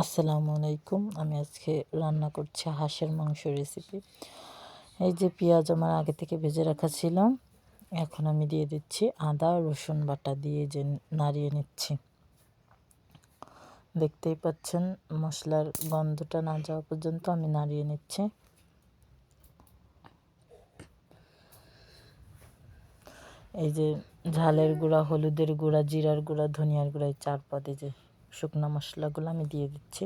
আসসালামু আলাইকুম। আমি আজকে রান্না করছি হাঁসের মাংস রেসিপি এই যে পেঁয়াজ আমার আগে থেকে ভেজে রাখা ছিল, এখন আমি দিয়ে দিচ্ছি আদা, রসুন বাটা দিয়ে যে নাড়িয়ে নিচ্ছি। দেখতেই পাচ্ছেন মশলার গন্ধটা না যাওয়া পর্যন্ত আমি নাড়িয়ে নিচ্ছি। এই যে ঝালের গুঁড়া, হলুদের গুঁড়া, জিরার গুঁড়া, ধনিয়ার গুঁড়া, এই চার পদে যে শুকনো মশলাগুলো আমি দিয়ে দিচ্ছি।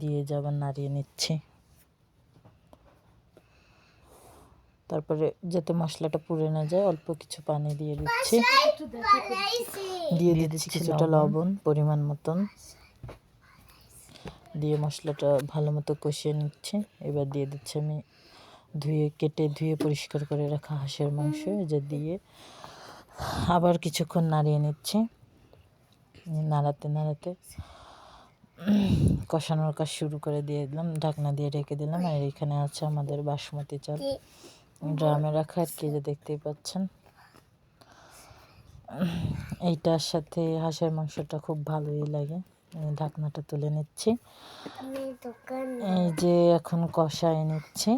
দিয়ে যাবার নাড়িয়ে নিচ্ছি। তারপরে যাতে মশলাটা পুড়ে না যায় অল্প কিছু পানি দিয়ে দিচ্ছি। দিয়ে দিচ্ছি কিছুটা লবণ। পরিমাণ মতন। দিয়ে মশলাটা ভালো মতো কষিয়ে নিচ্ছে। এবার দিয়ে দিচ্ছি আমি ধুয়ে কেটে ধুয়ে পরিষ্কার করে রাখা হাঁসের মাংস। যে দিয়ে আবার কিছুক্ষণ নাড়িয়ে নিচ্ছি। নাড়াতে নাড়াতে কষানোর কাজ শুরু করে দিয়ে দিলাম, ঢাকনা দিয়ে রেখে দিলাম, আর এখানে আছে আমাদের বাসমতি চাল। ড্রামে রাখা আর কি যে দেখতেই পাচ্ছেন। এইটার সাথে হাঁসের মাংসটা খুব ভালোই লাগে। ঢাকনাটা তুলে নিচ্ছি। এই যে এখন কষায় নিচ্ছি,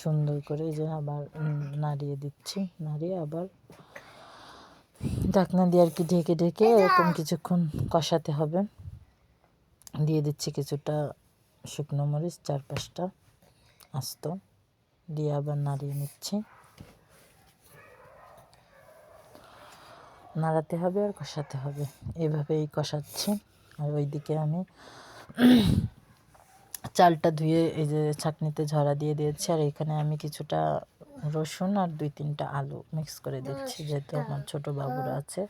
সুন্দর করে যে আবার নাড়িয়ে দিচ্ছি, নাড়িয়ে আবার ঢাকনা দিয়ে আর কি ঢেকে ঢেকে এরকম কিছুক্ষণ কষাতে হবে। দিয়ে দিচ্ছি কিছুটা শুকনো মরিচ চার পাঁচটা আস্ত। দিয়ে আবার নাড়িয়ে নিচ্ছি। নাড়াতে হবে আর কষাতে হবে। এভাবেই কষাচ্ছি। আর ওইদিকে আমি চালটা ধুয়ে এই যে ছাকনিতে ঝরা দিয়ে দিয়েছি। আর এখানে আমি কিছুটা রসুন আর দুই তিনটা আলু মিক্স করে দিচ্ছি যেহেতু আমার ছোটো বাবুরা আছে।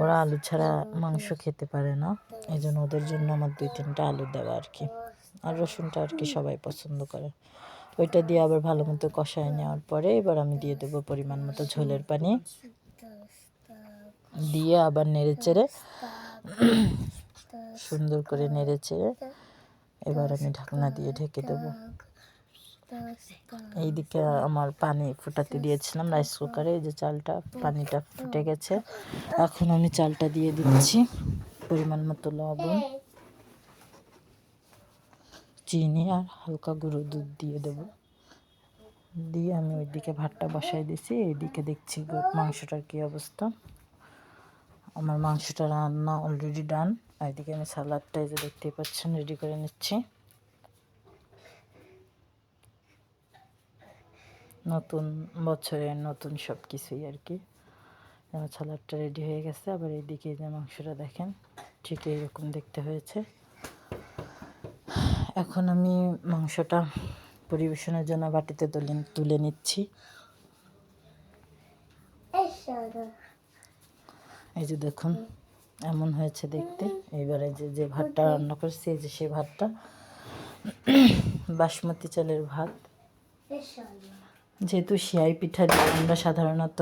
ওরা আলু ছাড়া মাংস খেতে পারে না এই জন্য ওদের জন্য আমার দুই তিনটা আলু দেওয়া আর কি। আর রসুনটা আর কি সবাই পছন্দ করে। ওইটা দিয়ে আবার ভালো মতো কষায় নেওয়ার পরে এবার আমি দিয়ে দেবো পরিমাণ মতো ঝোলের পানি। দিয়ে আবার নেড়ে চেড়ে সুন্দর করে নেড়ে চেড়ে এবার আমি ঢাকনা দিয়ে ঢেকে দেবো। এইদিকে আমার পানি ফুটাতে দিয়েছিলাম রাইস কুকারে যে চালটা, পানিটা ফুটে গেছে। এখন আমি চালটা দিয়ে দিচ্ছি পরিমাণ মতো লবণ, চিনি আর হালকা গুঁড়ো দুধ দিয়ে দেব। দিয়ে আমি ওইদিকে ভাতটা বসাই দিছি এইদিকে দেখছি মাংসটার কী অবস্থা। আমার মাংসটা রান্না অলরেডি ডান এইদিকে আমি সালাদটা এই যে দেখতেই পাচ্ছেন রেডি করে নিচ্ছি। নতুন বছরের নতুন সব কিছুই আর কি। যেমন সালাডটা রেডি হয়ে গেছে আবার এইদিকে যে মাংসটা দেখেন ঠিক এইরকম দেখতে হয়েছে। এখন আমি মাংসটা পরিবেশনের জন্য বাটিতে তুলে তুলে নিচ্ছি। এই যে দেখুন এমন হয়েছে দেখতে। এইবারে যে যে ভাতটা রান্না করছি এই যে সেই ভাতটা। বাসমতি চালের ভাত। যেহেতু শিয়াই পিঠা দিয়ে আমরা সাধারণত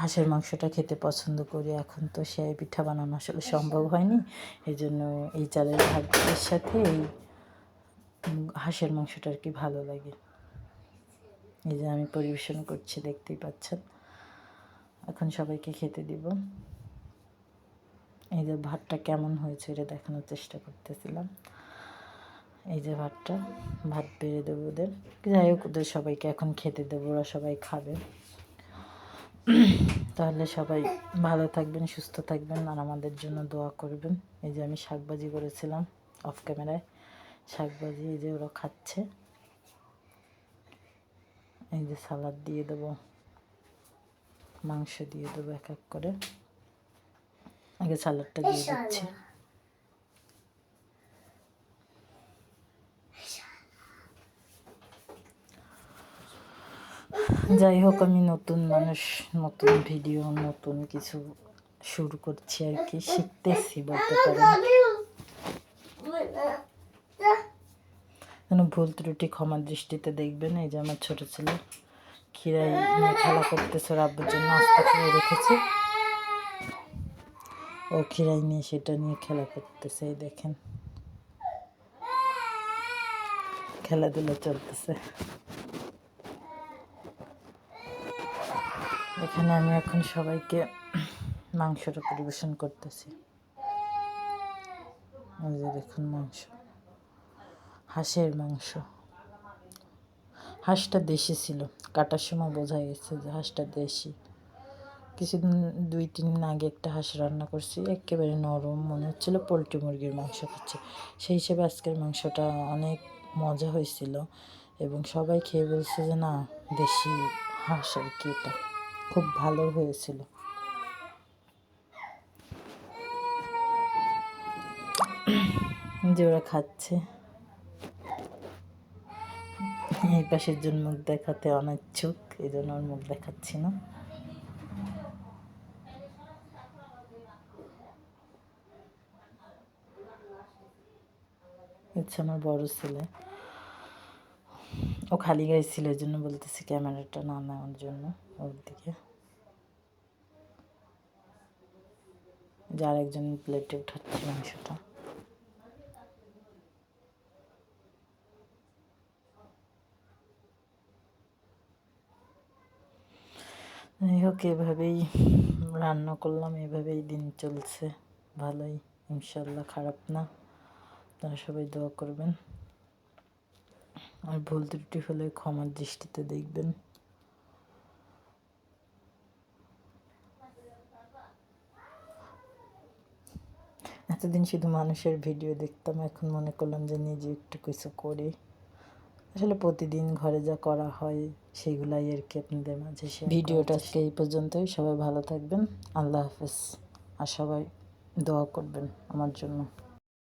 হাঁসের মাংসটা খেতে পছন্দ করি এখন তো শিয়াই পিঠা বানানো আসলে সম্ভব হয়নি। এই জন্য এই চালের ভাতের সাথে এই হাঁসের মাংসটা আর কি ভালো লাগে। এই যে আমি পরিবেশন করছি দেখতেই পাচ্ছেন। এখন সবাইকে খেতে দিব। এই যে ভাতটা কেমন হয়েছে এটা দেখানোর চেষ্টা করতেছিলাম। এই যে ভাতটা, ভাত বেড়ে দেবো ওদের। যাই হোক, ওদের সবাইকে এখন খেতে দেবো, ওরা সবাই খাবে। তাহলে সবাই ভালো থাকবেন, সুস্থ থাকবেন, আর আমাদের জন্য দোয়া করবেন। এই যে আমি শাকবাজি করেছিলাম অফ ক্যামেরায় শাকবাজি এই যে ওরা খাচ্ছে। এই যে সালাদ দিয়ে দেবো, মাংস দিয়ে দেবো এক এক করে। আগে সালাদটা দিয়ে দিচ্ছি। যাই হোক আমি নতুন মানুষ, নতুন ভিডিও, নতুন কিছু শুরু করছি আর কি। শিখতেছি বলতে পারেন। যেন ভুল ত্রুটি ক্ষমা দৃষ্টিতে দেখবেন। এই যে আমার ছোটো ছেলে খিরাই খেলা করতেছে আব্বুর জন্য আস্তে খেয়ে রেখেছে। ও খিরাই নিয়ে সেটা নিয়ে খেলা করতেছে, এই দেখেন। খেলাধুলা চলতেছে। এখানে আমি এখন সবাইকে মাংসটা পরিবেশন করতেছি। দেখুন মাংস। হাঁসের মাংস। হাঁসটা দেশি ছিল। কাটার সময় বোঝা গেছে যে হাঁসটা দেশি। কিছুদিন, দুই, তিন দিন আগে একটা হাঁস রান্না করছি, একেবারে নরম, মনে হচ্ছিল পোলট্রি মুরগির মাংস খাচ্ছে। সেই হিসেবে আজকের মাংসটা অনেক মজা হয়েছিল এবং সবাই খেয়ে বলছে যে না, দেশি হাঁস আর কি এটা। খুব ভালো হয়েছিল। যে ওরা খাচ্ছে। এই পাশের জন্য মুখ দেখাতে অনিচ্ছুক, এই জন্য ওর মুখ দেখাচ্ছি না। হচ্ছে আমার বড় ছেলে। ও খালি গায়ে ছিল জন্য বলতেছি ক্যামেরাটা না নেওয়ার জন্য। ওর দিকে। যার একজন প্লেটে উঠাচ্ছে মাংসটা। যাই হোক, এভাবেই রান্না করলাম, এভাবেই দিন চলছে। ভালোই ইনশাল্লাহ খারাপ না। তারা সবাই দোয়া করবেন। আর ভুল ত্রুটি হলে ক্ষমার দৃষ্টিতে দেখবেন। এতদিন শুধু মানুষের ভিডিও দেখতাম এখন মনে করলাম যে নিজে একটু কিছু করি। আসলে প্রতিদিন ঘরে যা করা হয় সেগুলাই আর কি আপনাদের মাঝে ভিডিওটা আজকে এই পর্যন্তই সবাই ভালো থাকবেন আল্লাহ হাফেজ। আর সবাই দোয়া করবেন আমার জন্য।